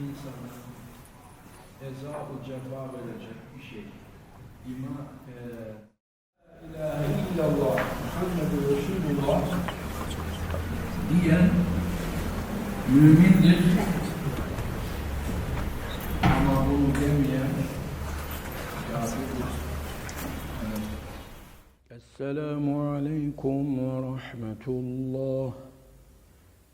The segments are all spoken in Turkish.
insana eza-ı ceba verecek bir şey. İma, e, La ilahe illallah Muhammedur Resulullah diyen mümindir. Ama bunu demeyen kafirdir. Esselamu aleyküm ve rahmetullah.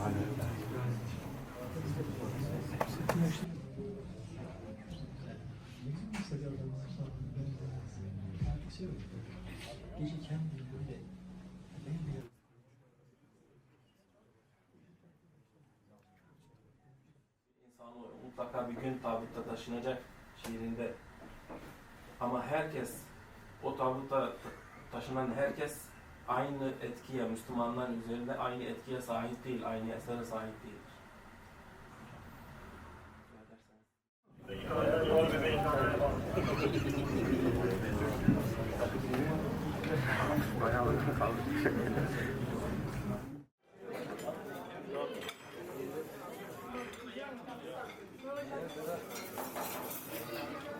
o mutlaka bir gün tabutta taşınacak şiirinde. Ama herkes, o tabutta taşınan herkes aynı etkiye, Müslümanlar üzerinde aynı etkiye sahip değil, aynı esere sahip değildir.